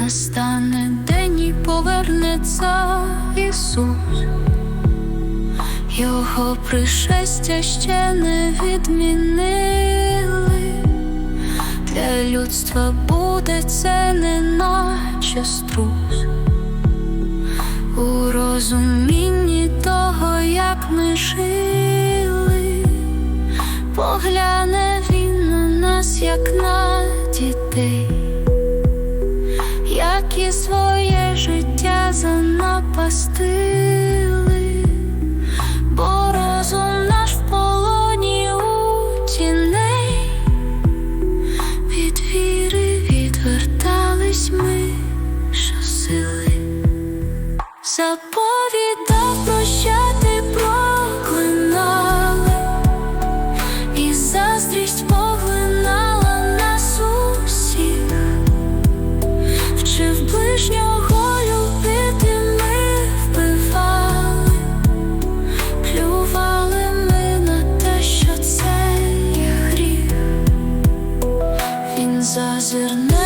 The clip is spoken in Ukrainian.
Настане день і повернеться Ісус, Його пришестя ще не відмінили. Для людства буде це не наче струс у розумінні як ми жили, погляне він на нас, як на дітей. Як і своє життя занапастили, заповідав прощати проклинали, і заздрість поглинала нас усіх, вчив ближнього любити ми вбивали, плювали ми на те, що це є гріх, він зазирне.